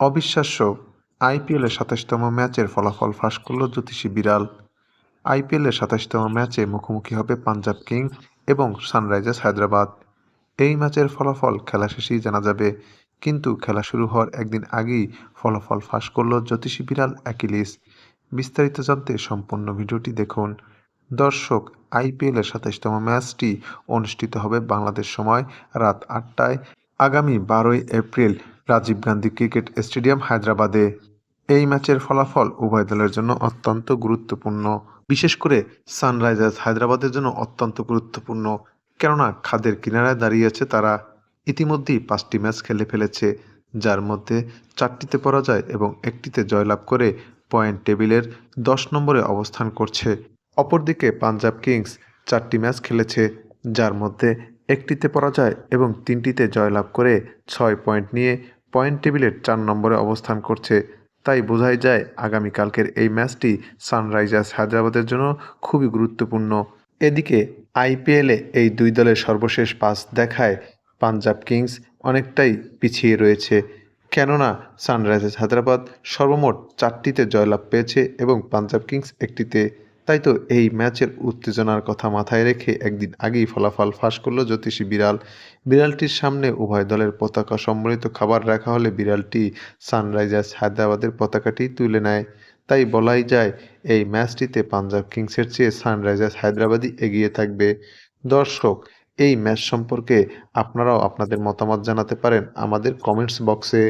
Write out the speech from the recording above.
অবিশ্বাস্য আইপিএলের সাতাশতম ম্যাচের ফলাফল ফাঁস করল জ্যোতিষী বিড়াল। আইপিএলের সাতাশতম ম্যাচে মুখোমুখি হবে পাঞ্জাব কিংস এবং সানরাইজার্স হায়দ্রাবাদ। এই ম্যাচের ফলাফল খেলা শেষেই জানা যাবে, কিন্তু খেলা শুরু হওয়ার একদিন আগেই ফলাফল ফাঁস করল জ্যোতিষী বিড়াল অ্যাকিলিস। বিস্তারিত জানতে সম্পূর্ণ ভিডিওটি দেখুন। দর্শক আইপিএলের সাতাশতম ম্যাচটি অনুষ্ঠিত হবে বাংলাদেশ সময় রাত আটটায়। আগামী বারোই April Rajiv Gandhi cricket stadium হায়দ্রাবাদে। এই ম্যাচের ফলাফল উভয় দলের জন্য অত্যন্ত গুরুত্বপূর্ণ। বিশেষ করে সানরাইজার্স হায়দ্রাবাদের জন্য অত্যন্ত গুরুত্বপূর্ণ। কেননা খাদের কিনারায় দাঁড়িয়েছে তারা। ইতিমধ্যেই পাঁচটি ম্যাচ খেলে ফেলেছে, যার মধ্যে চারটিতে পরাজয় এবং একটিতে জয়লাভ করে পয়েন্ট টেবিলের দশ নম্বরে অবস্থান করছে। অপরদিকে পাঞ্জাব কিংস চারটি ম্যাচ খেলেছে, যার মধ্যে একটিতে পরাজয় এবং তিনটিতে জয়লাভ করে ছয় পয়েন্ট নিয়ে পয়েন্ট টেবিলের চার নম্বরে অবস্থান করছে। তাই বোঝাই যায় আগামীকালকের এই ম্যাচটি সানরাইজার্স হায়দ্রাবাদের জন্য খুবই গুরুত্বপূর্ণ। এদিকে আইপিএলে এই দুই দলের সর্বশেষ পাস দেখায় পাঞ্জাব কিংস, অনেকটাই পিছিয়ে রয়েছে। কেননা সানরাইজার্স হায়দ্রাবাদ সর্বমোট চারটিতে জয়লাভ পেয়েছে এবং পাঞ্জাব কিংস একটিতে। তাই তো এই ম্যাচের উত্তেজনার কথা মাথায় রেখে একদিন আগেই ফলাফল ফাঁস করল জ্যোতিষী বিড়াল। বিড়ালটির সামনে উভয় দলের পতাকা সম্বলিত খাবার রাখা হলে বিড়ালটি সানরাইজার্স হায়দ্রাবাদের পতাকাটি তুলে নেয়। তাই বলাই যায়, এই ম্যাচটিতে পাঞ্জাব কিংসের চেয়ে সানরাইজার্স হায়দ্রাবাদই এগিয়ে থাকবে। দর্শক, এই ম্যাচ সম্পর্কে আপনারাও আপনাদের মতামত জানাতে পারেন আমাদের কমেন্টস বক্সে।